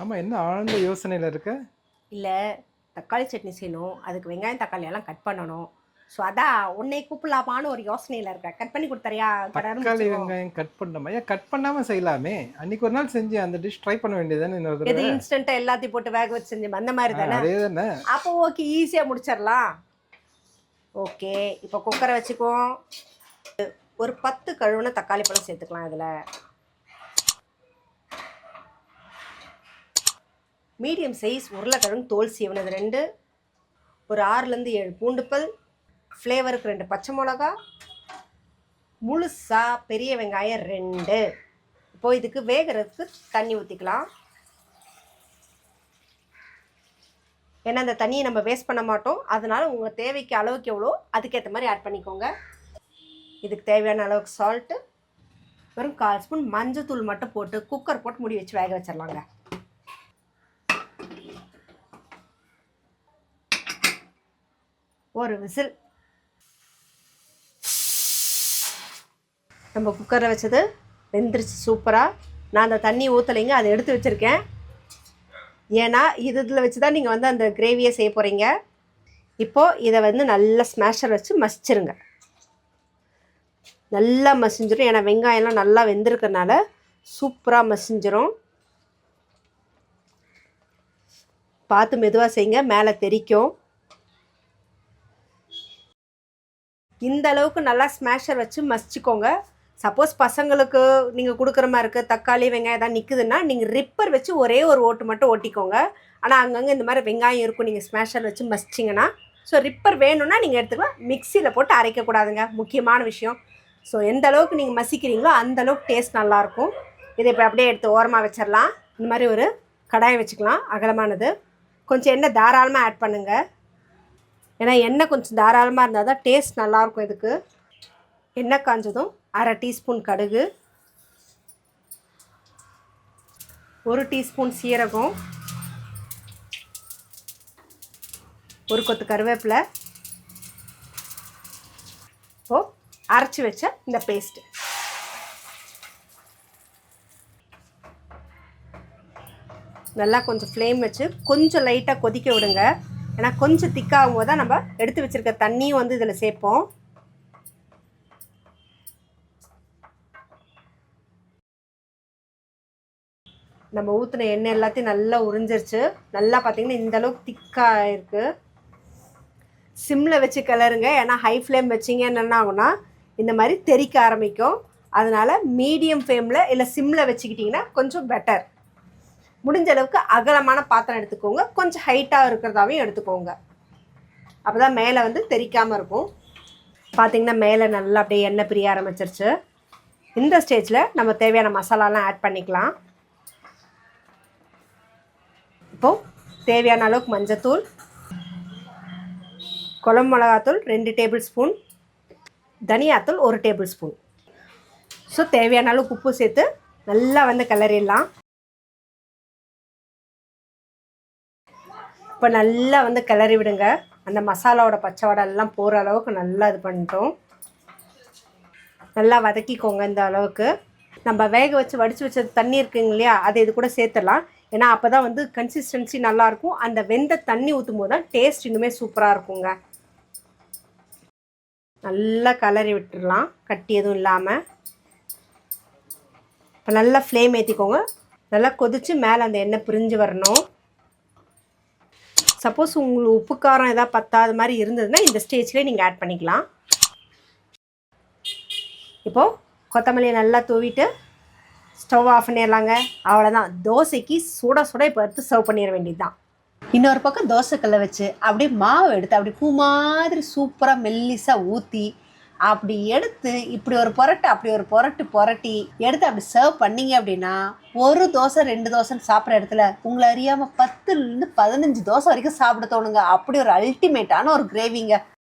ஆமாம் என்ன ஆழ்ந்த யோசனையில் இருக்க? இல்லை தக்காளி சட்னி செய்யணும். அதுக்கு வெங்காயம் தக்காளி எல்லாம் கட் பண்ணணும். ஸோ அதான் உன்னை கூப்பிடலாமான்னு ஒரு யோசனையில் இருக்கேன் கட் பண்ணி கொடுத்தறியா? தக்காளி வெங்காயம் கட் பண்ணோமா ஏன் கட் பண்ணாமல் செய்யலாமே? அன்னைக்கு ஒரு நாள் செஞ்சு அந்த டிஷ் ட்ரை பண்ண வேண்டியதுதானே இன்னொரு தடவை? இன்ஸ்டண்ட்டாக எல்லாத்தையும் போட்டு வேக வச்சு செஞ்சோம் அந்த மாதிரி தானே? அதே தானே அப்போ ஓகே ஈஸியாக முடிச்சிடலாம். ஓகே இப்போ குக்கரை வச்சுக்குவோம் ஒரு பத்து கழுவுன தக்காளி பழம் சேர்த்துக்கலாம் இதில். மீடியம் சைஸ் உருளைக்கிழங்கு தோல் சீவனது ரெண்டு. ஒரு ஆறுலேருந்து ஏழு பூண்டுப்பல். ஃப்ளேவருக்கு ரெண்டு பச்சை மிளகா. முழுசா பெரிய வெங்காயம் ரெண்டு. இப்போ இதுக்கு வேகிறதுக்கு தண்ணி ஊற்றிக்கலாம் ஏன்னா அந்த தண்ணியை நம்ம வேஸ்ட் பண்ண மாட்டோம். அதனால் உங்கள் தேவைக்கு அளவுக்கு எவ்வளோ அதுக்கேற்ற மாதிரி ஆட் பண்ணிக்கோங்க. இதுக்கு தேவையான அளவுக்கு சால்ட்டு வெறும் கால் ஸ்பூன் மஞ்சத்தூள் மட்டும் போட்டு குக்கர் போட்டு முடி வச்சு வேக வச்சிடலாங்க ஒரு விசில். நம்ம குக்கரில் வச்சது வெந்துருச்சு சூப்பராக நான் அந்த தண்ணி ஊற்றலைங்க அதை எடுத்து வச்சுருக்கேன். ஏன்னா இது இதில் வச்சு தான் நீங்கள் வந்து அந்த கிரேவியை செய்ய போகிறீங்க இப்போது இதை வந்து நல்லா ஸ்மாஷர் வச்சு மசிச்சிருங்க. நல்லா மசிஞ்சிடும் ஏன்னா வெங்காயம்லாம் நல்லா வெந்திருக்கறனால சூப்பராக மசிஞ்சிரும். பார்த்து மெதுவாக செய்யுங்க. மேலே தெறிக்கும் இந்த அளவுக்கு நல்லா ஸ்மாஷர் வச்சு மசிச்சுக்கோங்க. சப்போஸ் பசங்களுக்கு நீங்கள் கொடுக்குற மாதிரி இருக்குது தக்காளி வெங்காயம் தான் நிற்குதுன்னா நீங்கள் ரிப்பர் வச்சு ஒரே ஒரு ஓட்டு மட்டும் ஓட்டிக்கோங்க. ஆனால் அங்கங்கே இந்த மாதிரி வெங்காயம் இருக்கும் நீங்கள் ஸ்மாஷர் வச்சு மசிச்சிங்கன்னா ஸோ ரிப்பர் வேணும்னா நீங்கள் எடுத்துக்கலாம். மிக்சியில் போட்டு அரைக்கக்கூடாதுங்க முக்கியமான விஷயம். ஸோ எந்த அளவுக்கு நீங்கள் மசிக்கிறீங்களோ அந்த அளவுக்கு டேஸ்ட் நல்லாயிருக்கும் இதை இப்போ அப்படியே எடுத்து ஓரமாக வச்சிடலாம் இந்த மாதிரி ஒரு கடாயம் வச்சுக்கலாம் அகலமானது. கொஞ்சம் எண்ணெய் தாராளமாக ஆட் பண்ணுங்கள் ஏன்னா எண்ணெய் கொஞ்சம் தாராளமாக இருந்தால் தான் டேஸ்ட் நல்லாயிருக்கும் இதுக்கு. எண்ணெய் காஞ்சதும் அரை டீஸ்பூன் கடுகு ஒரு டீஸ்பூன் சீரகம் ஒரு கொத்து கருவேப்பிலை. ஓ அரைச்சி வச்ச இந்த பேஸ்ட்டு நல்லா கொஞ்சம் ஃப்ளேம் வச்சு கொஞ்சம் லைட்டாக கொதிக்க விடுங்க. ஏன்னா கொஞ்சம் திக்காகும் போது தான் நம்ம எடுத்து வச்சிருக்க தண்ணியும் வந்து இதில் சேர்ப்போம். நம்ம ஊற்றின எண்ணெய் எல்லாத்தையும் நல்லா உறிஞ்சிருச்சு. நல்லா பார்த்தீங்கன்னா இந்த அளவுக்கு திக்காக இருக்குது சிம்மில் வச்சு கிளறுங்க. ஏன்னா ஹை ஃப்ளேம் வச்சிங்க என்ன ஆகும்னா இந்த மாதிரி தெறிக்க ஆரம்பிக்கும். அதனால் மீடியம் ஃப்ளேமில் இல்லை சிம்மில் வச்சுக்கிட்டிங்கன்னா கொஞ்சம் பெட்டர் முடிஞ்ச அளவுக்கு அகலமான பாத்திரம் எடுத்துக்கோங்க. கொஞ்சம் ஹைட்டாக இருக்கிறதாவையும் எடுத்துக்கோங்க. அப்போ தான் மேலே வந்து தெறிக்காமல் இருக்கும். பார்த்தீங்கன்னா மேலே நல்லா அப்படியே எண்ணெய் பிரிய ஆரம்பிச்சிருச்சு. இந்த ஸ்டேஜில் நம்ம தேவையான மசாலாலாம் ஆட் பண்ணிக்கலாம். இப்போது தேவையான அளவுக்கு மஞ்சத்தூள் குழம்பு மிளகாத்தூள் ரெண்டு டேபிள் ஸ்பூன் தனியாத்தூள் ஒரு டேபிள் ஸ்பூன் ஸோ தேவையான அளவுக்கு உப்பு சேர்த்து நல்லா வந்து கிளறிடலாம். இப்போ நல்லா வந்து கிளறி விடுங்க. அந்த மசாலாவோட பச்சை எல்லாம் போகிற அளவுக்கு நல்லா இது பண்ணிட்டோம். நல்லா வதக்கிக்கோங்க இந்த அளவுக்கு. நம்ம வேக வச்சு வடித்து வச்ச தண்ணி இருக்குங்க இல்லையா அதை இது கூட சேர்த்துடலாம். ஏன்னா அப்போ தான் வந்து கன்சிஸ்டன்சி நல்லாயிருக்கும் அந்த வெந்த தண்ணி ஊற்றும் போது தான் டேஸ்ட் இன்னுமே சூப்பராக இருக்குங்க. நல்லா கலரி விட்டுடலாம். கட்டி எதுவும் இல்லாமல் இப்போ நல்லா ஃப்ளேம் ஏற்றிக்கோங்க நல்லா கொதித்து மேலே அந்த எண்ணெய் பிரிஞ்சு வரணும். சப்போஸ் உங்களுக்கு உப்பு காரம் எதாவது பத்தாத மாதிரி இருந்ததுன்னா இந்த ஸ்டேஜ்லேயே நீங்கள் ஆட் பண்ணிக்கலாம். இப்போது கொத்தமல்லியை நல்லா தூவிட்டு ஸ்டவ் ஆஃப் பண்ணிடலாங்க. அவ்வளோதான் தோசைக்கு சுட சுட இப்போ எடுத்து சர்வ் பண்ணிட வேண்டியது தான் இன்னொரு பக்கம் தோசைக்கல்லை வச்சு அப்படியே மாவு எடுத்து அப்படி பூ மாதிரி சூப்பராக மெல்லிஸாக ஊற்றி அப்படி எடுத்து இப்படி ஒரு புரட்டு அப்படி ஒரு புரட்டு புரட்டி எடுத்து அப்படி சர்வ் பண்ணீங்க அப்படின்னா ஒரு தோசை ரெண்டு தோசைன்னு சாப்பிட்ற இடத்துல உங்களை அறியாமல் பத்துலேருந்து பதினஞ்சு தோசை வரைக்கும் சாப்பிட தோணுங்க. அப்படி ஒரு அல்டிமேட்டான ஒரு கிரேவிங்க